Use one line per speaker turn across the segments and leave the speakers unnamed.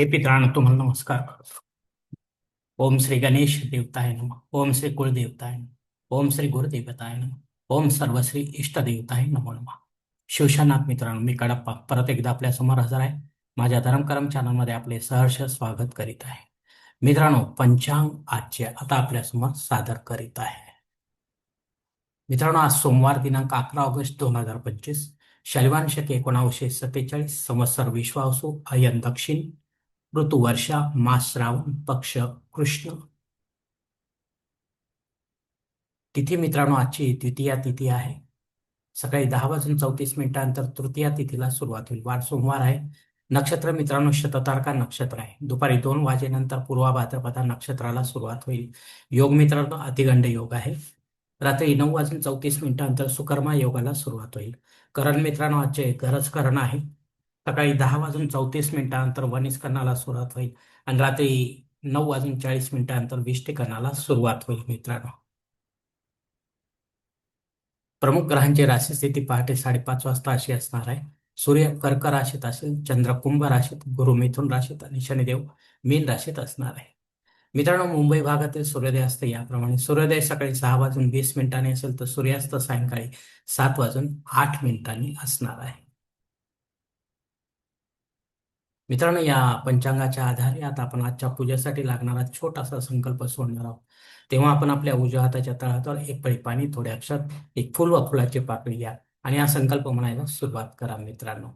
हे पित्रांनो तुम्हाला नमस्कार करतो. ओम श्री गणेश देवताय नम. ओम श्री कुलदेवताय नम. ओम श्री गुरुदेवताय नम. ओम सर्वश्री इष्टदेवताय नमो नमः. शिवशानाथ मित्रांनो मी कडप्पा परत एकदा आपल्यासमोर हजर आहे. माझ्या धर्मकरम चॅनलमध्ये आपले सहर्ष स्वागत करीत आहे. मित्रांनो पंचांग आजचे आता आपल्यासमोर सादर करीत आहे. मित्रांनो आज सोमवार दिनांक अकरा ऑगस्ट दोन हजार पंचवीस. शैलवान शक एकोणावीसशे सत्तेचाळीस संवत्सर विश्वासू अयन दक्षिण ऋतू वर्षा मास श्रावण पक्ष कृष्ण. तिथी मित्रांनो आजची द्वितीया तिथी आहे. सकाळी दहा वाजून चौतीस मिनिटांनंतर तृतीया तिथीला सुरुवात होईल. वार सोमवार आहे. नक्षत्र मित्रांनो शततारका नक्षत्र आहे. दुपारी दोन वाजेनंतर पूर्वा भाद्रपदा नक्षत्राला सुरुवात होईल. योग मित्रांनो अतिगंड योग आहे. रात्री नऊ वाजून चौतीस मिनिटांनंतर सुकर्मा योगाला सुरुवात होईल. करण मित्रांनो आजचे गरज करण आहे. सकाळी दहा वाजून चौतीस मिनिटानंतर वनिस्करणाला सुरुवात होईल आणि रात्री नऊ वाजून चाळीस मिनिटानंतर विष्टिकरणाला सुरुवात होईल मित्रांनो. प्रमुख ग्रहांची राशी स्थिती पहाटे साडेपाच वाजता अशी असणार आहे. सूर्य कर्क राशीत असेल चंद्र कुंभ राशीत गुरु मिथुन राशीत आणि शनिदेव मीन राशीत असणार आहे. मित्रांनो मुंबई भागातील सूर्योदय असते याप्रमाणे सूर्योदय सकाळी सहा वाजून वीस मिनिटांनी असेल तर सूर्यास्त सायंकाळी सात वाजून आठ मिनिटांनी असणार आहे. मित्रांनो या पंचांगाच्या आधारे आता आपण आजच्या पूजेसाठी लागणारा छोटासा संकल्प सोडणार आहोत. तेव्हा आपण आपल्या उजव्या हाताच्या तळहातावर एक पळी पाणी थोड्या अक्षर एक फुल व फुलाची पाकळी घ्या आणि हा संकल्प म्हणायला सुरुवात करा मित्रांनो.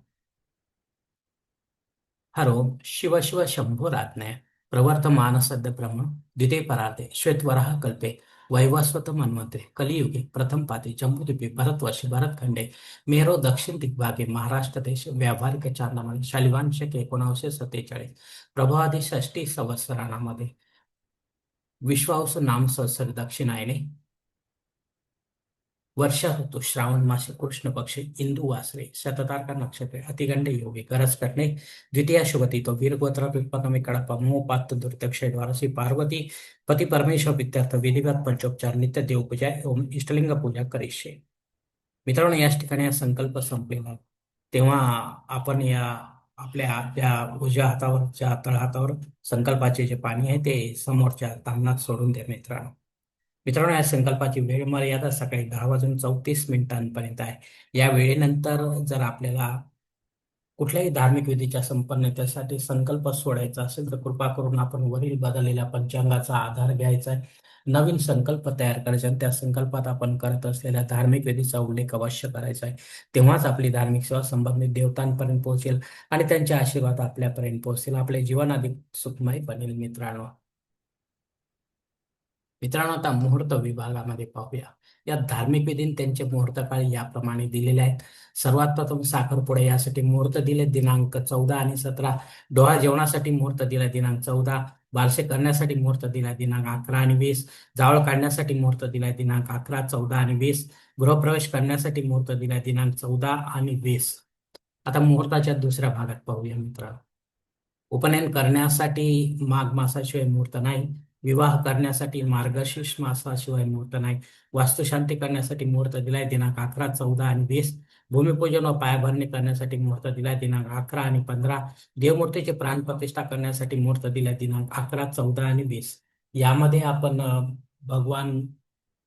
हरो शिव शिव शंभो राज्ञय प्रवर्तमान सद्य ब्रह्म द्वितीय परार्थे श्वेतवराह कल्पे. वैवस्वत मन्वते कलियुगे प्रथम पाते जम्बूद्वीपे भरतवर्षी भरतखंडे मेरो दक्षिण दिग्भागे महाराष्ट्र देश व्यावहारिक चांद्रमाने शालिवांशक शक सत्तेचाळीस प्रभावादी षष्टी संवत्सरामध्ये विश्वावस नाम संवत्सर दक्षिणायने वर्षा होतो श्रावण मासे कृष्ण पक्षी इंदू वासरे शततारका नक्षत्रे अतिगंड योगी गरज करणे द्वितीय शुभती तो वीरगोत्र उत्पन्न कडप मोपात दुर्दक्ष द्वारसी पार्वती पती परमेश्वर विद्यार्थ विधिवत पंचोपचार नित्य देवपूजा ओम इष्टलिंग पूजा करीशे मित्रांनो याच ठिकाणी हा संकल्प संपलेला तेव्हा आपण या आपल्या आपल्या उजव्या हातावर ज्या तळहातावर संकल्पाचे जे पाणी आहे ते समोरच्या तांनात सोडून द्या मित्रांनो. मित्रांनो या संकल्पाची वेळ मर्यादा सकाळी दहा वाजून चौतीस मिनिटांपर्यंत आहे. या वेळेनंतर जर आपल्याला कुठल्याही धार्मिक विधीच्या संपन्नतेसाठी संकल्प सोडायचा असेल तर कृपा करून आपण वरील बदललेल्या पंचांगाचा आधार घ्यायचा आहे. नवीन संकल्प तयार करायचा आणि त्या संकल्पात आपण करत असलेल्या धार्मिक विधीचा उल्लेख अवश्य करायचा आहे. तेव्हाच आपली धार्मिक सेवा संबंधित देवतांपर्यंत पोहोचेल आणि त्यांचे आशीर्वाद आपल्यापर्यंत पोहोचेल आपले जीवन अधिक सुखमय बनेल मित्रांनो. मित्रांनो आता मुहूर्त विभागामध्ये पाहूया. या धार्मिक विधीन त्यांचे मुहूर्त काळ याप्रमाणे दिलेले आहेत. सर्वात प्रथम साखरपुडा यासाठी मुहूर्त दिले दिनांक चौदा आणि सतरा. डोळा जेवणासाठी मुहूर्त दिला दिनांक चौदा. बारसे करण्यासाठी मुहूर्त दिला दिनांक अकरा आणि वीस. जावळ काढण्यासाठी मुहूर्त दिला दिनांक अकरा चौदा आणि वीस. गृहप्रवेश करण्यासाठी मुहूर्त दिला दिनांक चौदा आणि वीस. आता मुहूर्ताच्या दुसऱ्या भागात पाहूया मित्रांनो. उपनयन करण्यासाठी माघ मासाशिवाय मुहूर्त नाही. विवाह करण्यासाठी मार्गशीर्ष मासाशिवाय मुहूर्त नाही. वास्तुशांती करण्यासाठी मुहूर्त दिलाय दिनांक अकरा चौदा आणि वीस. भूमिपूजन व पायाभरणी करण्यासाठी मुहूर्त दिलाय दिनांक अकरा आणि पंधरा. देवमूर्तीचे प्राणप्रतिष्ठा करण्यासाठी मुहूर्त दिलाय दिनांक अकरा चौदा आणि वीस. यामध्ये आपण भगवान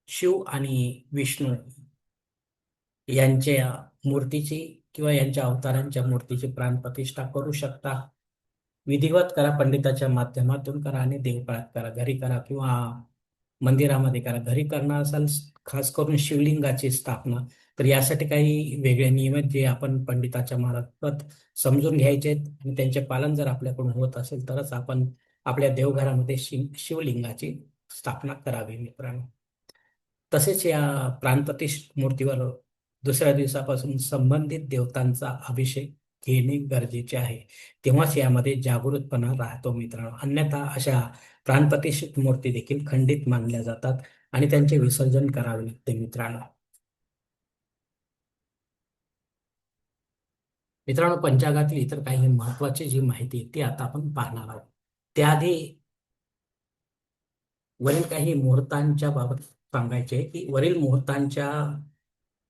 शिव आणि विष्णू यांच्या मूर्तीची किंवा यांच्या अवतारांच्या मूर्तीची प्राणप्रतिष्ठा करू शकता. विधिवत करा पंडिताच्या माध्यमातून करा आणि देवपाळात करा घरी करा किंवा मंदिरामध्ये करा. घरी करणार असाल खास करून शिवलिंगाची स्थापना तर यासाठी काही वेगळे नियम आहेत जे आपण पंडिताच्या मार्फत समजून घ्यायचे आहेत आणि त्यांचे पालन जर आपल्याकडून होत असेल तरच आपण आपल्या देवघरामध्ये शिव शिवलिंगाची स्थापना करावी मित्रांनो. तसेच या प्राणप्रतिष्ठ मूर्तीवर दुसऱ्या दिवसापासून संबंधित देवतांचा अभिषेक घेणे गरजेचे आहे. तेव्हाच यामध्ये जागृतपणा राहतो मित्रांनो. अन्यथा अशा प्राणप्रतिष्ठित मूर्ती देखील खंडित मानल्या जातात आणि त्यांचे विसर्जन करावे लागते मित्रांनो. मित्रांनो पंचांगातील इतर काही महत्वाची जी माहिती आहे ती आता आपण पाहणार आहोत. त्याआधी वरील काही मुहूर्तांच्या बाबत सांगायचे की वरील मुहूर्तांच्या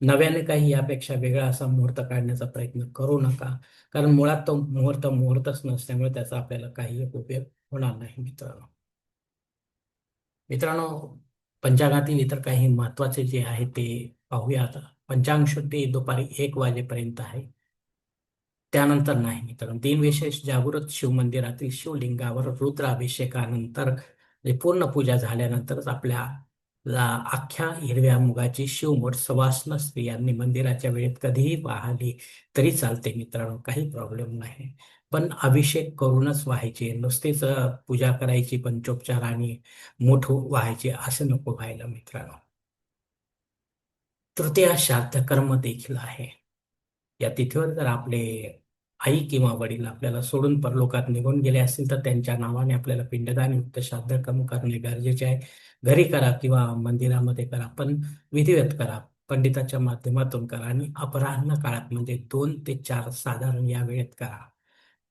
नव्याने काही यापेक्षा वेगळा असा मुहूर्त काढण्याचा प्रयत्न करू नका. कारण मुळात तो मुहूर्त मुहूर्तच नसल्यामुळे त्याचा आपल्याला काही उपयोग होणार नाही मित्रांनो. मित्रांनो पंचांगातील इतर काही महत्त्वाचे जे आहे ते पाहूया आता. पंचांग शुद्धी दुपारी एक वाजेपर्यंत आहे. त्यानंतर नाही मित्रांनो. तीन विशेष जागृत शिवमंदिरातील शिवलिंगावर रुद्राभिषेकानंतर पूर्ण पूजा झाल्यानंतरच आपल्या ला अख्ख्या हिरव्या मुगाची शिवमोठ सवासन स्त्रियांनी मंदिराच्या वेळेत कधीही वाहली तरी चालते मित्रांनो काही प्रॉब्लेम नाही. पण अभिषेक करूनच व्हायचे नुसतेच पूजा करायची पंचोपचार आणि मोठ व्हायचे असं नको व्हायला मित्रांनो. तृतीय श्राद्ध कर्म देखील आहे. या तिथीवर जर आपले आई किंवा वडील आपल्याला सोडून परलोकात निघून गेले असतील तर त्यांच्या नावाने आपल्याला पिंडदान युक्त श्राद्ध कर्म करणे गरजेचे आहे. घरी करा किंवा मंदिरामध्ये करा पण विधिवत करा पंडिताच्या माध्यमातून करा आणि अपराह्न काळात म्हणजे दोन ते चार साधारण या वेळेत करा.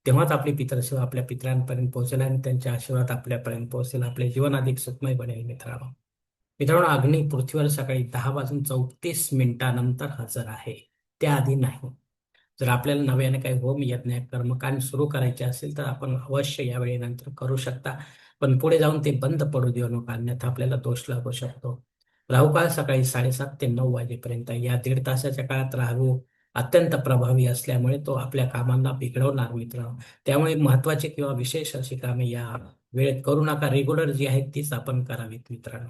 तेव्हाच आपली पितरसेवा आपल्या पितरांपर्यंत पोहोचेल आणि त्यांच्या आशीर्वाद आपल्यापर्यंत पोहोचेल. आपले जीवन अधिक सुखमय बनेल मित्रांनो. मित्रांनो अग्नी पृथ्वीवर सकाळी दहा वाजून चौतीस मिनिटानंतर हजर आहे. त्याआधी नाही. जर आपल्याला नव्याने काही होम यज्ञ कर्मकांड सुरू करायचे असेल तर आपण अवश्य या वेळेनंतर करू शकता. पण पुढे जाऊन ते बंद पडू देऊ नका अन्यथा आपल्याला दोष लागू शकतो. राहू सकाळी साडेसात ते नऊ वाजेपर्यंत या दीड तासाच्या काळात राहू अत्यंत प्रभावी असल्यामुळे तो आपल्या कामांना बिघडवणार मित्र. त्यामुळे महत्त्वाचे किंवा विशेष अशी कामे या वेळेत करू नका. रेग्युलर जी आहेत तीच आपण करावीत मित्रांनो.